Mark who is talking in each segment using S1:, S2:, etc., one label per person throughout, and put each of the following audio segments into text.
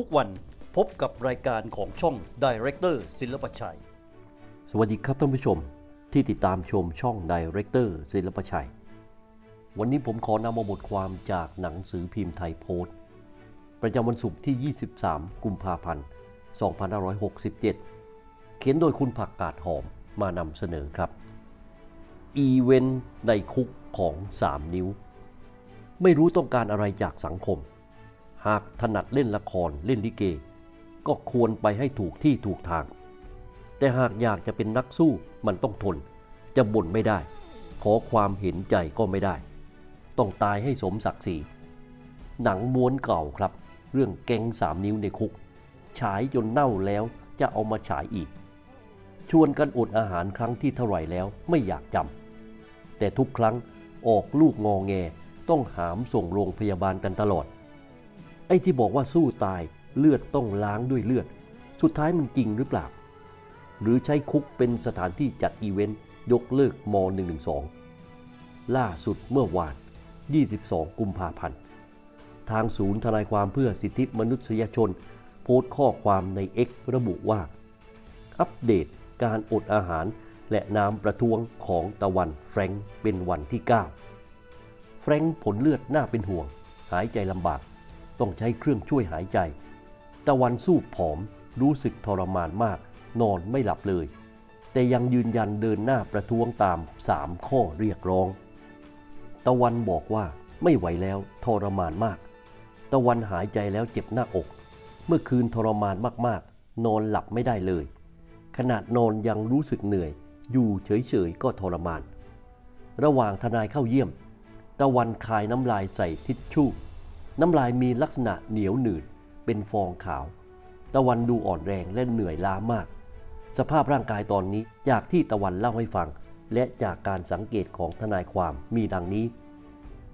S1: ทุกวันพบกับรายการของช่อง Director ศิลปชัย
S2: สวัสดีครับท่านผู้ชมที่ติดตามชมช่อง Director ศิลปชัย วันนี้ผมขอนำมาบทความจากหนังสือพิมพ์ไทยโพสต์ ประจำวันศุกร์ที่ 23 กุมภาพันธ์ 2567 เขียนโดยคุณผักกาดหอมมานำเสนอครับ อีเวนต์ในคุกของ 3 นิ้ว ไม่รู้ต้องการอะไรจากสังคม หากถนัดเล่นละครเล่นลิเก ก็ควรไปให้ถูกที่ถูกทาง แต่หากอยากจะเป็นนักสู้มันต้องทน จะบ่นไม่ได้ ขอความเห็นใจก็ไม่ได้ ต้องตายให้สมศักดิ์ศรีหนังม้วนเก่าครับ เรื่องแก๊งสามนิ้วในคุก ฉายจนเน่าแล้วจะเอามาฉายอีก ชวนกันอดอาหารครั้งที่เท่าไหร่แล้วไม่อยากจำแต่ทุกครั้งออกลูกงอแงต้องหามส่งโรงพยาบาลกันตลอด ไอ้ที่บอกว่าสู้ตายเลือดต้องล้างด้วยเลือด สุดท้ายมันจริงหรือเปล่า หรือใช้คุกเป็นสถานที่จัดอีเวนต์ยกเลิกม .112 ล่าสุดเมื่อวาน 22 กุมภาพันธ์ ทางศูนย์ทนายความเพื่อสิทธิมนุษยชน โพสต์ข้อความใน X ระบุว่า อัปเดตการอดอาหารและน้ำประท้วงของตะวันแฟรงค์เป็นวันที่ 9 แฟรงค์ผลเลือดน่าเป็นห่วง หายใจลำบาก ต้องใช้เครื่องช่วยหายใจ ตะวันสู้ผอมรู้สึกทรมานมาก นอนไม่หลับเลย แต่ยังยืนยันเดินหน้าประท้วงตาม 3 ข้อเรียกร้อง ตะวันบอกว่าไม่ไหวแล้วทรมานมาก ตะวันหายใจแล้วเจ็บหน้าอก เมื่อคืนทรมานมากๆ นอนหลับไม่ได้เลย ขนาดนอนยังรู้สึกเหนื่อย อยู่เฉยๆก็ทรมาน ระหว่างทนายเข้าเยี่ยม ตะวันคายน้ำลายใส่ทิชชู่ น้ำลายมีลักษณะเหนียวหนืด เป็นฟองขาว ตะวันดูอ่อนแรงและเหนื่อยล้ามาก สภาพร่างกายตอนนี้จากที่ตะวันเล่าให้ฟัง และจากการสังเกตของทนายความมีดังนี้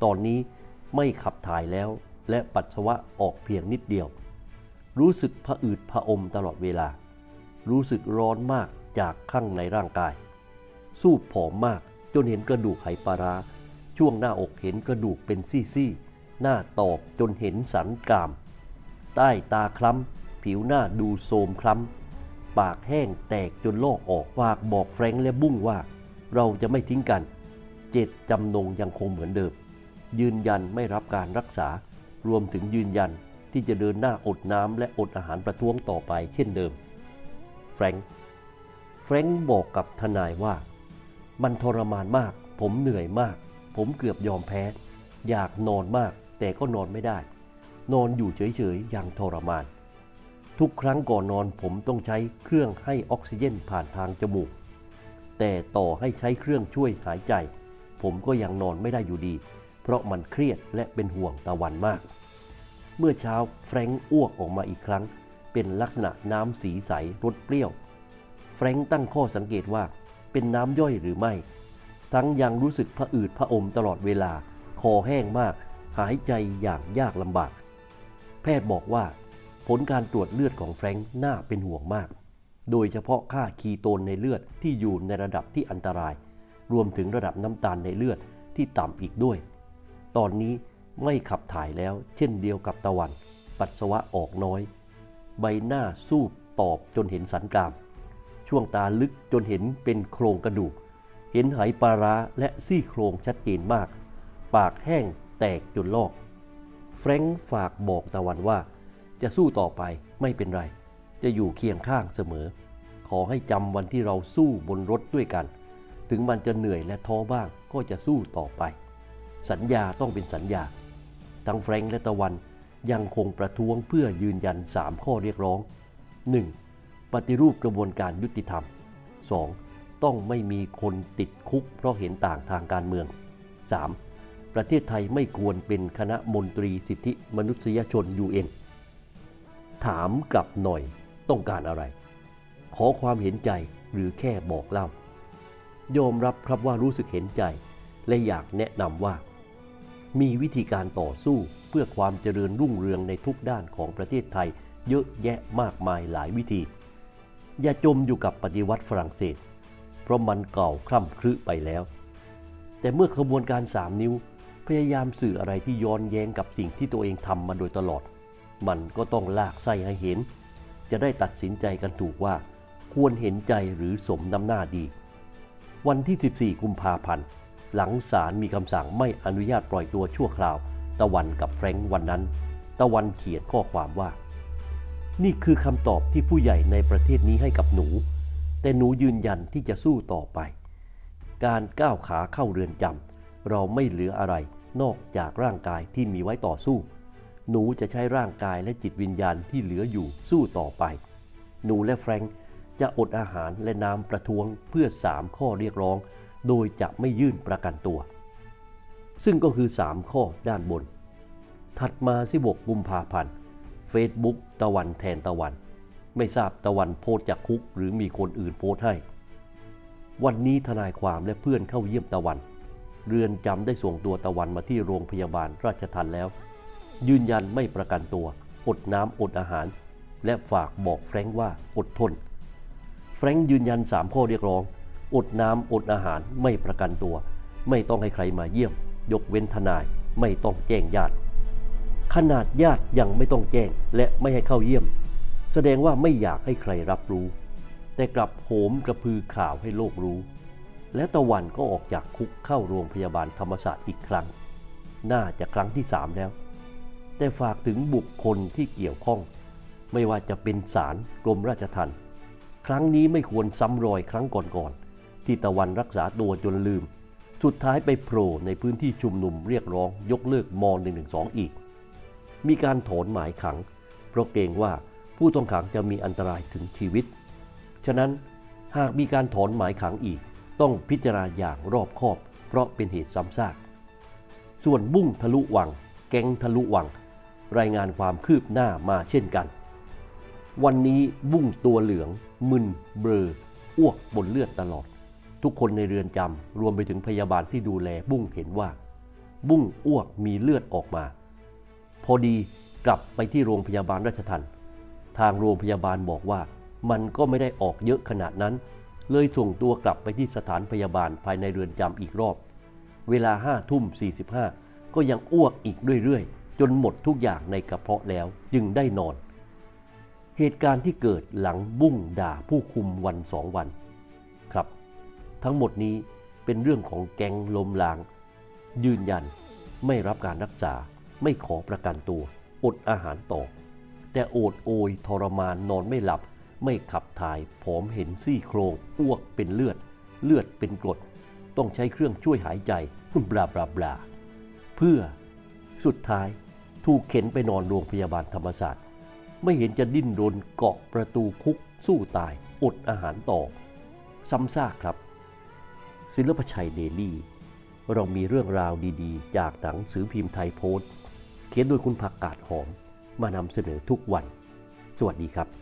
S2: ตอนนี้ไม่ขับถ่ายแล้ว และปัสสาวะออกเพียงนิดเดียว รู้สึกผะอืดผะอมตลอดเวลา รู้สึกร้อนมากจากข้างในร่างกาย สู้ผอมมากจนเห็นกระดูกไหปลาร้าช่วงหน้าอกเห็นกระดูกเป็นซี่ๆ หน้าตอบจนเห็นสันกราม ใต้ตาคล้ำ ผิวหน้าดูโทรมคล้ำ ปากแห้งแตกจนลอกออกฝากบอกแฟรงค์และบุ้งว่า เราจะไม่ทิ้งกัน เจตจำนงยังคงเหมือนเดิม ยืนยันไม่รับการรักษา รวมถึงยืนยันที่จะเดินหน้าอดน้ำและอดอาหารประท้วงต่อไปเช่นเดิม แฟรงค์แฟรงค์บอกกับทนายว่า มันทรมานมาก ผมเหนื่อยมาก ผมเกือบยอมแพ้ อยากนอนมาก แต่ก็นอนไม่ได้ นอนอยู่เฉยๆ อย่างทรมาน ทุกครั้งก่อนนอนผมต้องใช้เครื่องให้ออกซิเจนผ่านทางจมูก แต่ต่อให้ใช้เครื่องช่วยหายใจ ผมก็ยังนอนไม่ได้อยู่ดี เพราะมันเครียดและเป็นห่วงตะวันมาก เมื่อเช้าแฟรงค์อ้วกออกมาอีกครั้ง เป็นลักษณะน้ำสีใสรสเปรี้ยว แฟรงค์ตั้งข้อสังเกตว่าเป็นน้ำย่อยหรือไม่ ทั้งยังรู้สึกผะอืดผะอมตลอดเวลา คอแห้งมาก หายใจอย่างยากลำบาก แพทย์บอกว่า ผลการตรวจเลือดของแฟรงค์น่าเป็นห่วงมาก โดยเฉพาะค่าคีโตนในเลือดที่อยู่ในระดับที่อันตราย รวมถึงระดับน้ำตาลในเลือดที่ต่ำอีกด้วย ตอนนี้ไม่ขับถ่ายแล้วเช่นเดียวกับตะวัน ปัสสาวะออกน้อย ใบหน้าสูบตอบจนเห็นสันกราม ช่วงตาลึกจนเห็นเป็นโครงกระดูก เห็นไหปลาร้าและซี่โครงชัดเจนมาก ปากแห้ง แตกจนลอก แฟรงค์ฝากบอกตะวันว่า จะสู้ต่อไปไม่เป็นไร จะอยู่เคียงข้างเสมอ ขอให้จำวันที่เราสู้บนรถด้วยกัน ถึงมันจะเหนื่อยและท้อบ้างก็จะสู้ต่อไป สัญญาต้องเป็นสัญญา ทั้งแฟรงค์และตะวันยังคงประท้วงเพื่อยืนยัน 3 ข้อเรียกร้อง 1. ปฏิรูปกระบวนการยุติธรรม 2. ต้องไม่มีคนติดคุกเพราะเห็นต่างทางการเมือง 3. ประเทศไทยไม่ควรเป็นคณะมนตรีสิทธิมนุษยชน UN ถามกลับหน่อยต้องการอะไร ขอความเห็นใจหรือแค่บอกเล่า ยอมรับครับว่ารู้สึกเห็นใจ และอยากแนะนำว่า มีวิธีการต่อสู้เพื่อความเจริญรุ่งเรืองในทุกด้านของประเทศไทย เยอะแยะมากมายหลายวิธี อย่าจมอยู่กับปฏิวัติฝรั่งเศส เพราะมันเก่าคล่ำครึไปแล้ว แต่เมื่อขบวนการสามนิ้ว พยายามสื่ออะไรที่ย้อนแย้งกับสิ่งที่ตัวเองทำมาโดยตลอด มันก็ต้องลากไส้ให้เห็น จะได้ตัดสินใจกันถูกว่า ควรเห็นใจหรือสมน้ำหน้าดี วันที่ 14 กุมภาพันธ์ หลังศาลมีคำสั่งไม่อนุญาตปล่อยตัวชั่วคราว ตะวันกับแฟรงค์วันนั้น ตะวันเขียนข้อความว่า นี่คือคำตอบที่ผู้ใหญ่ในประเทศนี้ให้กับหนู แต่หนูยืนยันที่จะสู้ต่อไป การก้าวขาเข้าเรือนจำ เราไม่เหลืออะไร นอกจากร่างกายที่มีไว้ต่อสู้ หนูจะใช้ร่างกายและจิตวิญญาณที่เหลืออยู่สู้ต่อไป หนูและแฟรงค์จะอดอาหารและน้ำประท้วงเพื่อ 3 ข้อเรียกร้อง โดยจะไม่ยื่นประกันตัว ซึ่งก็คือ 3 ข้อด้านบน ถัดมา16กุมภาพันธ์ Facebook ตะวันแทนตะวัน ไม่ทราบตะวันโพสจากคุกหรือมีคนอื่นโพสให้ วันนี้ทนายความและเพื่อนเข้าเยี่ยมตะวัน เรือนจำได้ส่งตัวตะวันมาที่โรงพยาบาลราชทันแล้ว ยืนยันไม่ประกันตัว อดน้ำอดอาหาร และฝากบอกแฟรงค์ว่าอดทน แฟรงค์ยืนยัน 3 ข้อเรียกร้อง อดน้ำอดอาหารไม่ประกันตัว ไม่ต้องให้ใครมาเยี่ยม ยกเว้นทนายไม่ต้องแจ้งญาติ ขนาดญาติยังไม่ต้องแจ้งและไม่ให้เข้าเยี่ยม แสดงว่าไม่อยากให้ใครรับรู้ แต่กลับโหมกระพือข่าวให้โลกรู้ และตะวันก็ออกจากคุกเข้าโรงพยาบาลธรรมศาสตร์อีกครั้ง น่าจะครั้งที่สามแล้ว แต่ฝากถึงบุคคลที่เกี่ยวข้อง ไม่ว่าจะเป็นศาลกรมราชทัณฑ์ครั้งนี้ไม่ควรซ้ำรอยครั้งก่อนๆที่ตะวันรักษาตัวจนลืม สุดท้ายไปโผล่ในพื้นที่ชุมนุมเรียกร้องยกเลิกม .112 อีก มีการถอนหมายขัง เพราะเกรงว่าผู้ต้องขังจะมีอันตรายถึงชีวิต ฉะนั้นหากมีการถอนหมายขังอีก ต้องพิจารณาอย่างรอบคอบ เพราะเป็นเหตุซ้ำซาก ส่วนบุ้งทะลุวัง แก๊งทะลุวัง รายงานความคืบหน้ามาเช่นกัน วันนี้บุ้งตัวเหลือง มึน เบลออ้วกบนเลือดตลอด ทุกคนในเรือนจำรวมไปถึงพยาบาลที่ดูแลบุ้งเห็นว่า บุ้งอ้วกมีเลือดออกมา พอดีกลับไปที่โรงพยาบาลราชทันทางโรงพยาบาลบอกว่ามันก็ไม่ได้ออกเยอะขนาดนั้น เลยส่งตัวกลับไปที่สถานพยาบาลภายในเรือนจำอีกรอบ เวลาห้าทุ่ม 45 ก็ยังอ้วกอีกเรื่อยๆ จนหมดทุกอย่างในกระเพาะแล้วจึงได้นอน เหตุการณ์ที่เกิดหลังบุ้งด่าผู้คุมวันสองวัน ครับ ทั้งหมดนี้เป็นเรื่องของแก๊งลมลาง ยืนยันไม่รับการรักษาไม่ขอประกันตัว อดอาหารต่อ แต่โอดโอยทรมานนอนไม่หลับ ไม่ขับถ่าย ผอมเห็นซี่โครงอ้วกเป็นเลือด เลือดเป็นกรด ต้องใช้เครื่องช่วยหายใจบลาบลาบลาเพื่อสุดท้ายถูกเข็นไปนอนโรงพยาบาลธรรมศาสตร์ ไม่เห็นจะดิ้นรนเกาะประตูคุกสู้ตาย อดอาหารต่อ ซ้ำซากครับ ศิลปชัยเดลี่ เรามีเรื่องราวดีๆ จากหนังสือพิมพ์ไทยโพสต์ เขียนโดยคุณผักกาดหอม มานำเสนอทุกวัน สวัสดีครับ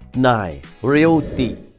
S2: 789 Realty